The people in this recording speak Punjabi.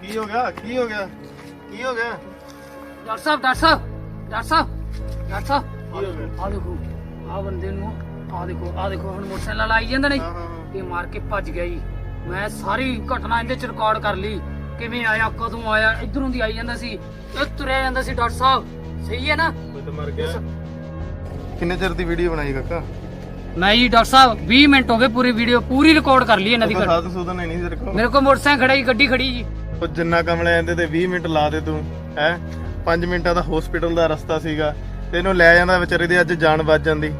ਕੀ ਹੋ ਗਿਆ ਕੀ ਹੋ ਗਿਆ ਕੀ ਹੋ ਗਿਆ ਡਾਕਟਰ ਸਾਹਿਬ ਡਾਕਟਰ ਸਾਹਿਬ ਡਾਕਟਰ ਸਾਹਿਬ ਡਾਕਟਰ ਸਾਹਿਬ ਆ ਦੇਖੋ ਆ ਬੰਦੇ ਨੂੰ ਆ ਦੇਖੋ ਆ ਦੇਖੋ ਹੁਣ ਮੋਟਰਸਾਈਕਲ ਆਈ ਜਾਂਦਾ ਨਹੀਂ। ਇਹ ਮਾਰ ਕੇ ਭੱਜ ਗਿਆ ਜੀ ਮੈਂ ਸਾਰੀ ਘਟਨਾ ਇਹਦੇ ਚ ਰਿਕਾਰਡ ਕਰ ਲਈ। ਕਿਵੇਂ ਆਇਆ ਕਦੋਂ ਆਇਆ ਇਧਰੋਂ ਦੀ ਆਈ ਜਾਂਦਾ ਸੀ ਇਹ ਤੁਰਿਆ ਜਾਂਦਾ ਸੀ ਡਾਕਟਰ ਸਾਹਿਬ। ਸਹੀ ਹੈ ਨਾ? ਕੋਈ ਤਾਂ ਮਰ ਗਿਆ। ਕਿੰਨੇ ਚਿਰ ਦੀ ਵੀਡੀਓ ਬਣਾਈ ਕਾਕਾ? ਮੈਂ ਜੀ ਡਾਕਟਰ ਸਾਹਿਬ 20 ਮਿੰਟ ਹੋ ਗਏ ਪੂਰੀ ਵੀਡੀਓ ਪੂਰੀ ਰਿਕਾਰਡ ਕਰ ਲਈ ਇਹਨਾਂ ਦੀ ਘਟਨਾ। ਸਾਧ ਸੁਧਨ ਨਹੀਂ ਤੇਰੇ ਕੋਲ? ਮੇਰੇ ਕੋਲ ਮੋਟਰਸਾਈਕਲ ਖੜਾ ਜੀ ਗੱਡੀ ਖੜੀ ਜੀ। ਉਹ ਜਿੰਨਾ ਕੰਮ ਲੈ ਜਾਂਦੇ ਤੇ 20 ਮਿੰਟ ਲਾ ਦੇ ਤੂੰ ਹੈ? 5 ਮਿੰਟਾਂ ਦਾ ਹਸਪੀਟਲ ਦਾ ਰਸਤਾ ਸੀਗਾ। ਤੇ ਇਹਨੂੰ ਲੈ ਜਾਂਦਾ ਵਿਚਾਰੇ ਦੀ ਅੱਜ ਜਾਨ ਬਚ ਜਾਂਦੀ।